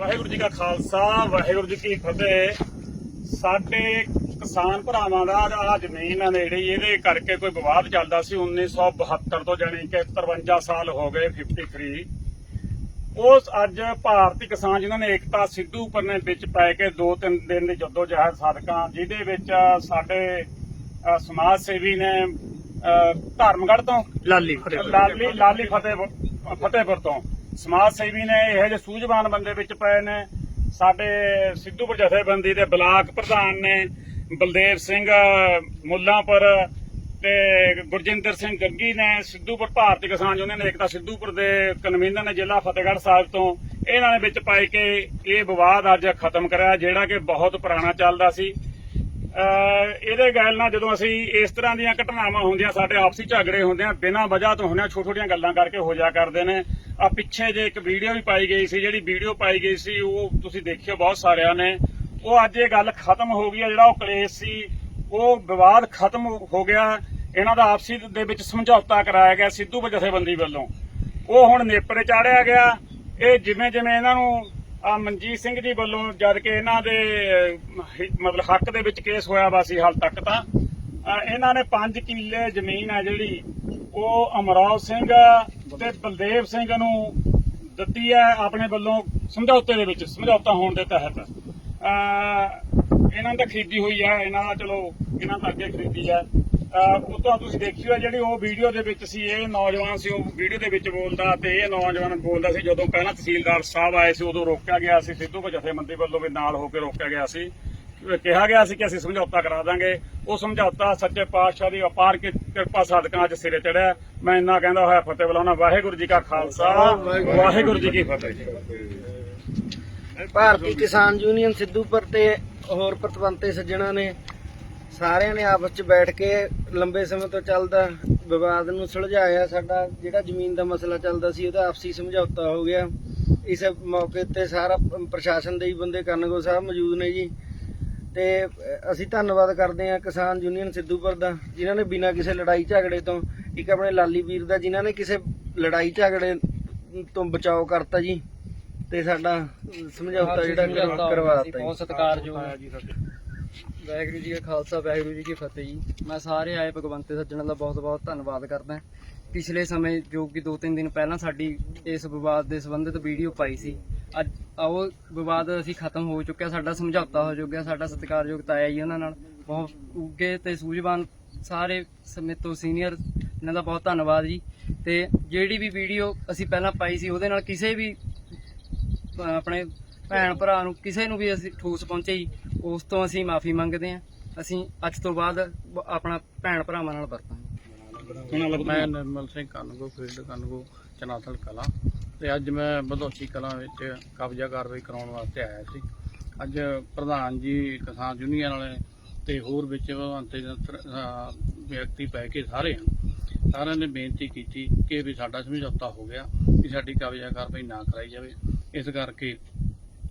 ਵਾਹਿਗੁਰੂ ਜੀ ਕਾ ਖਾਲਸਾ ਵਾਹਿਗੁਰੂ ਜੀ ਕੀ ਫਤਿਹ। ਸਾਡੇ ਕਿਸਾਨ ਭਰਾਵਾਂ ਦਾ ਆ ਜ਼ਮੀਨ ਆ ਨੇੜੇ ਇਹਦੇ ਕਰਕੇ ਕੋਈ ਵਿਵਾਦ ਚੱਲਦਾ ਸੀ। 1972 ਤੋਂ ਜਾਣੀ ਕਿ 53 ਸਾਲ ਹੋ ਗਏ 53 ਉਸ ਅੱਜ ਭਾਰਤੀ ਕਿਸਾਨ ਜਿਨ੍ਹਾਂ ਨੇ ਏਕਤਾ ਸਿੱਧੂ ਉੱਪਰ ਨੇ ਵਿੱਚ ਪੈ ਕੇ ਦੋ ਤਿੰਨ ਦਿਨ ਦੀ ਜੱਦੋ ਜਹਿਦ ਸਾਧਕਾਂ ਜਿਹਦੇ ਵਿੱਚ ਸਾਡੇ ਸਮਾਜ ਸੇਵੀ ਨੇ ਅ, ਧਰਮਗੜ੍ਹ ਤੋਂ ਲਾਲੀ ਲਾਲੀ ਲਾਲੀ ਫਤਿਹ ਫਤਿਹਪੁਰ ਤੋਂ। ਸਮਾਜ ਸੇਵੀ ਨੇ ਇਹੋ ਜਿਹੇ ਸੂਝਵਾਨ ਬੰਦੇ ਵਿੱਚ ਪਏ ਨੇ। ਸਾਡੇ ਸਿੱਧੂਪੁਰ ਜਥੇਬੰਦੀ ਦੇ ਬਲਾਕ ਪ੍ਰਧਾਨ ਨੇ ਬਲਦੇਵ ਸਿੰਘ, ਮੁੱਲਾਂਪੁਰ ਤੇ ਗੁਰਜਿੰਦਰ ਸਿੰਘ ਗੱਗੀ ਨੇ ਸਿੱਧੂਪੁਰ ਭਾਰਤੀ ਕਿਸਾਨ ਯੂਨੀਅਨ ਏਕਤਾ ਸਿੱਧੂਪੁਰ ਦੇ ਕਨਵੀਨਰ ਨੇ ਜ਼ਿਲ੍ਹਾ ਫਤਿਹਗੜ੍ਹ ਸਾਹਿਬ ਤੋਂ। ਇਹਨਾਂ ਨੇ ਵਿੱਚ ਪਾਈ ਕਿ ਇਹ ਵਿਵਾਦ ਅੱਜ ਖਤਮ ਕਰਿਆ, ਜਿਹੜਾ ਕਿ ਬਹੁਤ ਪੁਰਾਣਾ ਚੱਲਦਾ ਸੀ। ਇਹਦੇ ਗੱਲ ਨਾਲ ਜਦੋਂ ਅਸੀਂ ਇਸ ਤਰ੍ਹਾਂ ਦੀਆਂ ਘਟਨਾਵਾਂ ਹੁੰਦੀਆਂ, ਸਾਡੇ ਆਪਸੀ ਝਗੜੇ ਹੁੰਦੇ ਆ, ਬਿਨਾਂ ਵਜ੍ਹਾ ਤੋਂ ਹੁੰਦੇ ਆ, ਛੋਟੀਆਂ ਛੋਟੀਆਂ ਗੱਲਾਂ ਕਰਕੇ ਹੋ ਜਾ ਕਰਦੇ ਨੇ। ਆ ਪਿੱਛੇ ਜੇ ਇੱਕ ਵੀਡੀਓ ਵੀ ਪਾਈ ਗਈ ਸੀ, ਜਿਹੜੀ ਵੀਡੀਓ ਪਾਈ ਗਈ ਸੀ, ਉਹ ਤੁਸੀਂ ਦੇਖਿਓ, ਬਹੁਤ ਸਾਰਿਆਂ ਨੇ। ਉਹ ਅੱਜ ਇਹ ਗੱਲ ਖਤਮ ਹੋ ਗਈ ਆ, ਜਿਹੜਾ ਉਹ ਕਲੇਸ਼ ਸੀ, ਉਹ ਵਿਵਾਦ ਖਤਮ ਹੋ ਗਿਆ। ਇਹਨਾਂ ਦਾ ਆਪਸੀ ਦੇ ਵਿੱਚ ਸਮਝੌਤਾ ਕਰਾਇਆ ਗਿਆ ਸਿੱਧੂ ਜਥੇਬੰਦੀ ਵੱਲੋਂ। ਉਹ ਹੁਣ ਨੇਪਰੇ ਚਾੜਿਆ ਗਿਆ। ਇਹ ਜਿਵੇਂ ਜਿਵੇਂ ਇਹਨਾਂ ਨੂੰ ਆ ਮਨਜੀਤ ਸਿੰਘ ਜੀ ਵੱਲੋਂ ਜਦ ਕਿ ਇਹਨਾਂ ਦੇ ਮਤਲਬ ਹੱਕ ਦੇ ਵਿੱਚ ਕੇਸ ਹੋਇਆ ਵਾ ਸੀ ਹਾਲ ਤੱਕ ਤਾਂ ਇਹਨਾਂ ਨੇ 5 ਕਿੱਲੇ ਜ਼ਮੀਨ ਹੈ ਜਿਹੜੀ ਉਹ ਅਮਰਾਵ ਸਿੰਘ ਤੇ ਬਲਦੇਵ ਸਿੰਘ ਨੂੰ ਦਿੱਤੀ ਹੈ ਆਪਣੇ ਵੱਲੋਂ ਸਮਝੌਤੇ ਦੇ ਵਿੱਚ ਸਮਝੌਤਾ ਹੋਣ ਦੇ ਤਹਿਤ। ਅਹ, ਇਹਨਾਂ ਦਾ ਖਰੀਦੀ ਹੋਈ ਹੈ ਇਹਨਾਂ ਦਾ ਚਲੋ ਇਹਨਾਂ ਦਾ ਅੱਗੇ ਖਰੀਦੀ ਹੈ। ਉਹ ਤਾਂ ਤੁਸੀਂ ਦੇਖਿਓ ਜਿਹੜੀ ਉਹ ਵੀਡੀਓ ਦੇ ਵਿੱਚ ਸੀ, ਇਹ ਨੌਜਵਾਨ ਸੀ, ਉਹ ਵੀਡੀਓ ਦੇ ਵਿੱਚ ਬੋਲਦਾ ਤੇ ਇਹ ਨੌਜਵਾਨ ਬੋਲਦਾ ਸੀ, ਜਦੋਂ ਪਹਿਲਾਂ ਤਹਿਸੀਲਦਾਰ ਸਾਹਿਬ ਆਏ ਸੀ, ਉਦੋਂ ਰੋਕਿਆ ਗਿਆ ਸੀ, ਸਿੱਧੂ ਜਥੇਬੰਦੀ ਵੱਲੋਂ ਵੀ ਨਾਲ ਹੋ ਕੇ ਰੋਕਿਆ ਗਿਆ ਸੀ। ਕਿਹਾ ਗਿਆ ਸੀ ਕਿ ਅਸੀਂ ਸਮਝੌਤਾ ਕਰਾ ਦਾਂਗੇ। ਉਹ ਸਮਝੌਤਾ ਸੱਚੇ ਪਾਤਸ਼ਾਹ ਦੀ ਅਪਾਰ ਕੀ, ਕਿਰਪਾ ਸਦਕਾ ਅੱਜ ਸਿਰੇ ਚੜਿਆ। ਮੈਂ ਇੰਨਾ ਕਹਿੰਦਾ ਹੋਇਆ ਫਤਿਹ ਬੁਲਾਉਣਾ ਵਾਹਿਗੁਰੂ ਜੀ ਕਾ ਖਾਲਸਾ, ਵਾਹਿਗੁਰੂ ਜੀ ਕੀ ਫਤਿਹ। ਭਾਰਤੀ ਕਿਸਾਨ ਯੂਨੀਅਨ ਸਿੱਧੂਪੁਰ ਤੇ ਹੋਰ ਪ੍ਰਤੀਬੰਧਤੇ ਸੱਜਣਾ ਨੇ ਸਾਰਿਆਂ ਨੇ ਆਪਸ ਚ ਬੈਠ ਕੇ ਲੰਬੇ ਸਮੇਂ ਤੋਂ ਚੱਲਦਾ ਵਿਵਾਦ ਨੂੰ ਸੁਲਝਾਇਆ। ਸਾਡਾ ਜਿਹੜਾ ਜ਼ਮੀਨ ਦਾ ਮਸਲਾ ਚੱਲਦਾ ਸੀ ਉਹਦਾ ਆਪਸੀ ਸਮਝੌਤਾ ਹੋ ਗਿਆ। ਇਸ ਮੌਕੇ ਤੇ ਸਾਰਾ ਪ੍ਰਸ਼ਾਸਨ ਦੇ ਹੀ ਬੰਦੇ ਕਰਨਗੋ ਸਾਹਿਬ ਮੌਜੂਦ ਨੇ ਜੀ। ਤੇ ਅਸੀਂ ਧੰਨਵਾਦ ਕਰਦੇ ਹਾਂ ਕਿਸਾਨ ਯੂਨੀਅਨ ਸਿੱਧੂਪੁਰ ਦਾ ਜਿਨ੍ਹਾਂ ਨੇ ਬਿਨਾਂ ਕਿਸੇ ਲੜਾਈ ਝਗੜੇ ਤੋਂ ਇੱਕ ਆਪਣੇ ਲਾਲੀ ਵੀਰ ਦਾ ਜਿਨ੍ਹਾਂ ਨੇ ਕਿਸੇ ਲੜਾਈ ਝਗੜੇ ਤੋਂ ਬਚਾਓ ਕਰਤਾ ਜੀ। ਤੇ ਸਾਡਾ ਸਮਝੌਤਾ ਜਿਹੜਾ ਕਰਵਾ- ਜੀ। ਬਹੁਤ ਸਤਿਕਾਰਯੋਗ। ਵਾਹਿਗੁਰੂ ਜੀ ਕਾ ਖਾਲਸਾ, ਵਾਹਿਗੁਰੂ ਜੀ ਕੀ ਫਤਿਹ ਜੀ। ਮੈਂ ਸਾਰੇ ਆਏ ਭਗਵੰਤੇ ਸੱਜਣਾਂ ਦਾ ਬਹੁਤ ਬਹੁਤ ਧੰਨਵਾਦ ਕਰਦਾ ਪਿਛਲੇ ਸਮੇਂ ਜੋ ਕਿ 2-3 ਦਿਨ ਪਹਿਲਾਂ ਸਾਡੀ ਇਸ ਵਿਵਾਦ ਦੇ ਸੰਬੰਧਿਤ ਵੀਡੀਓ ਪਾਈ ਸੀ, ਅੱਜ ਆਓ ਵਿਵਾਦ ਅਸੀਂ ਖਤਮ ਹੋ ਚੁੱਕਿਆ, ਸਾਡਾ ਸਮਝੌਤਾ ਹੋ ਚੁੱਕਿਆ, ਸਾਡਾ ਸਤਿਕਾਰਯੋਗ ਤਾਇਆ ਜੀ ਉਹਨਾਂ ਨਾਲ। ਬਹੁਤ ਉੱਗੇ ਤੇ ਸੂਝਵਾਨ ਸਾਰੇ ਸਮੇਂ ਤੋਂ ਸੀਨੀਅਰ ਇਹਨਾਂ ਦਾ ਬਹੁਤ ਧੰਨਵਾਦ ਜੀ। ਤੇ ਜਿਹੜੀ ਵੀ ਵੀਡੀਓ ਅਸੀਂ ਪਹਿਲਾਂ ਪਾਈ ਸੀ, ਉਹਦੇ ਨਾਲ ਕਿਸੇ ਵੀ ਆਪਣੇ ਭੈਣ ਭਰਾ ਨੂੰ, ਕਿਸੇ ਨੂੰ ਵੀ ਅਸੀਂ ਠੋਸ ਪਹੁੰਚੇ ਜੀ। ਉਸ ਤੋਂ ਅਸੀਂ ਮਾਫੀ ਮੰਗਦੇ ਹਾਂ। ਅਸੀਂ ਅੱਜ ਤੋਂ ਬਾਅਦ ਆਪਣਾ ਭੈਣ ਭਰਾਵਾਂ ਨਾਲ ਵਰਤਾਂਗੇ। ਮੈਂ ਨਿਰਮਲ ਸਿੰਘ ਕਾਨੂੰਗੋ ਫੀਲਡ ਕਾਨੂੰਗੋ ਚਨਾਥਲ ਕਲਾ। ਤੇ ਅੱਜ ਮੈਂ ਬਧੋਚੀ ਕਲਾ ਵਿੱਚ ਕਬਜ਼ਾ ਕਾਰਵਾਈ ਕਰਾਉਣ ਵਾਸਤੇ ਆਇਆ ਸੀ। ਅੱਜ ਪ੍ਰਧਾਨ ਜੀ ਕਿਸਾਨ ਯੂਨੀਅਨ ਵਾਲੇ ਤੇ ਹੋਰ ਵਿੱਚ ਭਗਵੰਤੇ ਵਿਅਕਤੀ ਪੈ ਕੇ ਸਾਰੇ ਹਨ। ਸਾਰਿਆਂ ਨੇ ਬੇਨਤੀ ਕੀਤੀ ਕਿ ਵੀ ਸਾਡਾ ਸਮਝੌਤਾ ਹੋ ਗਿਆ ਕਿ ਸਾਡੀ ਕਬਜ਼ਾ ਕਾਰਵਾਈ ਨਾ ਕਰਾਈ ਜਾਵੇ। ਇਸ ਕਰਕੇ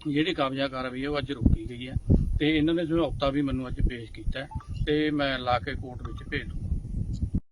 ਜਿਹੜੀ ਕਬਜ਼ਾ ਕਾਰਵਾਈ ਉਹ ਅੱਜ ਰੋਕੀ ਗਈ ਹੈ। ਤੇ ਇਹਨਾਂ ਨੇ ਸਮਝੌਤਾ ਵੀ ਮੈਨੂੰ ਅੱਜ ਪੇਸ਼ ਕੀਤਾ ਹੈ, ਤੇ ਮੈਂ ਲਾ ਕੇ ਕੋਰਟ ਵਿੱਚ ਭੇਜ ਦੂੰ